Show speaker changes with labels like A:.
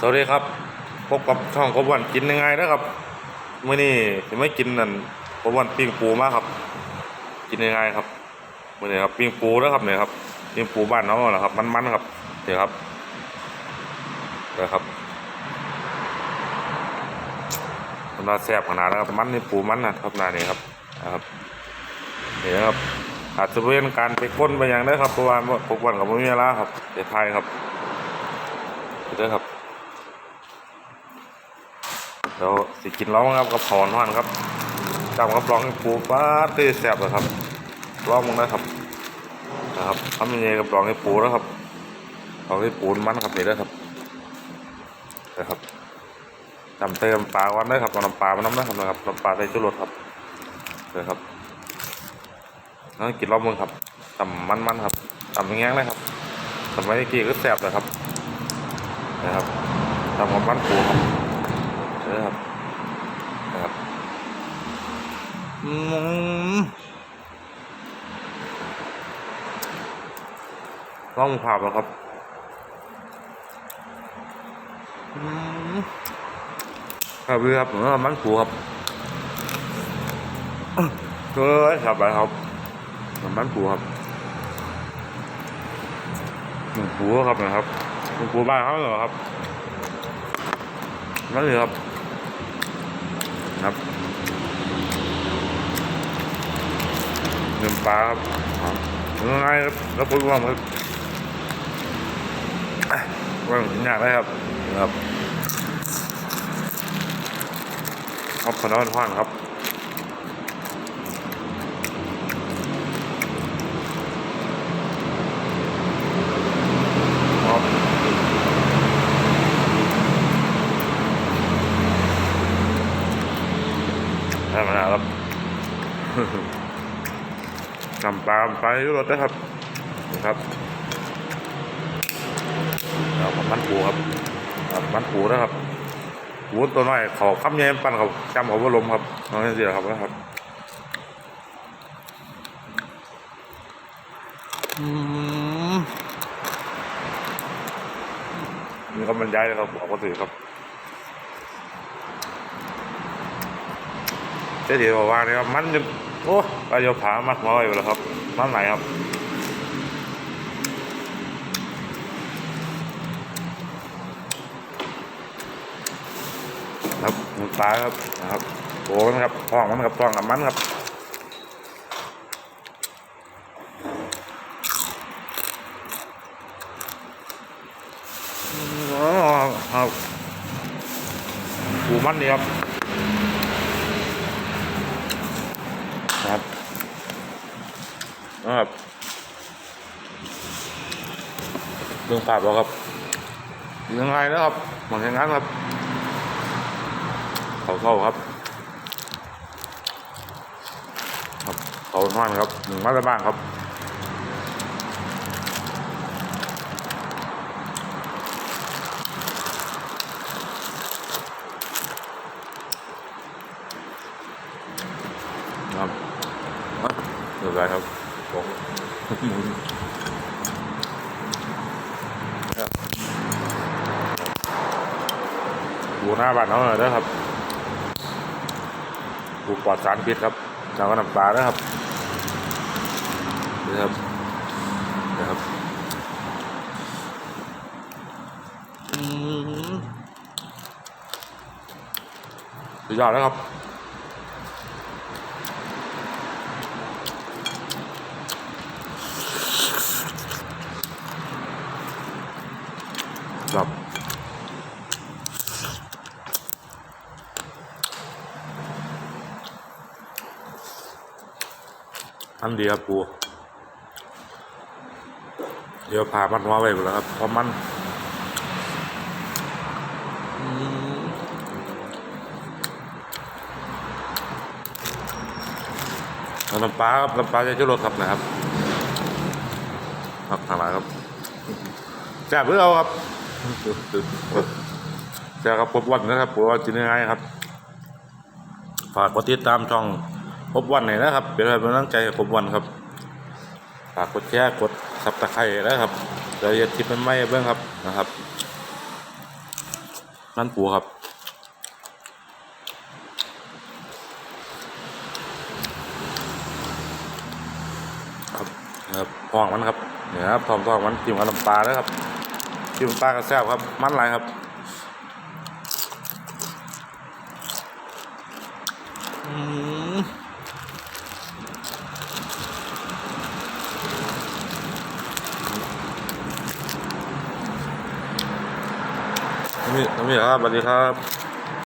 A: สวัสดีครับพบกับช่องกบวันกินยังไงนะครับมื่อนี้จะไม่กินนั่นกบวันปิ้งปูมากครับ กินยังไงครับมื่อนี้ครับปิ้งปูนะครับเนี่ยครับปิ้งปูบ้านน้องเหรอครับ มันๆครับเดี๋ยวครับเดี๋ยวครับมันมาแซ่บขนาดนะครับมันนี่ปูมันนะครับนานี่ครับนะครับเดี๋ยวครับอาจจะเป็นการไปก้นไปอย่างได้ครับเพราะว่าพวกวันกับไม่มีเวลาครับเดี๋ยวทายครับเดี๋ยวครับ เราสิกินร้องครับกับหอนหอนครับจำกับร้องให้ปูป้าดตีแสบเลยครับร้องมึงนะครับนะครับทำยังไงกับร้องให้ปูแล้วครับร้องให้ปูมันครับนี่นะครับนะครับจำเติมปลาวันได้ครับเอาน้ำปลามาน้ำนะครับนะครับน้ำปลาใส่ชุรสครับนะครับนั่นกินรอบมึงครับตำมันๆครับตำแง่งเลยครับตำไม่ได้กี่ก็แสบเลยครับนะครับตำกับมันปูครับนะครับ อืมลองผ่าแล้วครับครับพี่ครับเหมือมันปูครับเฮ้ยครับไปครับมันปูครับหมูปูครับนะครับหมูปูบ้านเขาเหรอครับนั่นเลยครับครับเนื้อ ปลาครับง่ายครับแล้วพูดว่ามันว่ามันยากเลยครับครับครับขนมห้อนครับครับได้มาครับ นำปลาไปยุรถนะครับนะครับเอาผมมันปูครับเอามันปูนะครับปูตัวน้อยเขาคำเย็นปั่นเขาจำเขาว่าลมครับน้องเสียครับนะครับอืมนี่ก็บรรยายเลยครับบอกก็ถือครับเจ๊เดี๋ยวบอกว่าเนี่ยครับมันจะ โอ้ไปโยผามัดหัวไว้แล้วครับมันไหนครับครับหมูปลาครับนะครับโอ้นครับท้องมันครับท้องกับมันครับอ๋อครับปูมันนี่ครับ นะครับเรื่องปากบอกครับยังไงนะครับเหมือนอย่างนั้นครับเขาเข้าครับ ครับเขาท่านครับหนึ่งมาตรบ้านครับครับอะเรียบร้อยครับ ผมดูหน้าบ้านเขาหน่อยนะครับปูปลอดสารพิษครับจากน้ำปลานะครับนี่ครับนี่ครับอืมสุดยอดแล้วครับ ครับอันเดียวปูเดี๋ยวพามันว่าไว้แล้วครับเพราะมันเอาน้ำปลาครับน้ำปลาจะชุรสครับนะครับครับทางหลังครับแซ่บหรือเอาครับ แซ่บครับพบวันนะครับผมว่าจินยังไงครับ ฝากกดติดตามช่องพบวันหน่อยนะครับ เป็นกำลังใจให้พบวันครับ ฝากกดแชร์กดซับตะไคร้นะครับรายละเอียดที่เป็นไม่เบื้องครับนะครับมันปูครับครับครับพองมันครับเนี่ยครับทอมทองมันจิ้มกับน้ำปลาเลยครับ จิ้มน้ำปลากระแซบครับ มันหลายครับอืมน้ำมีน้ำมีครับสวัสดีครับ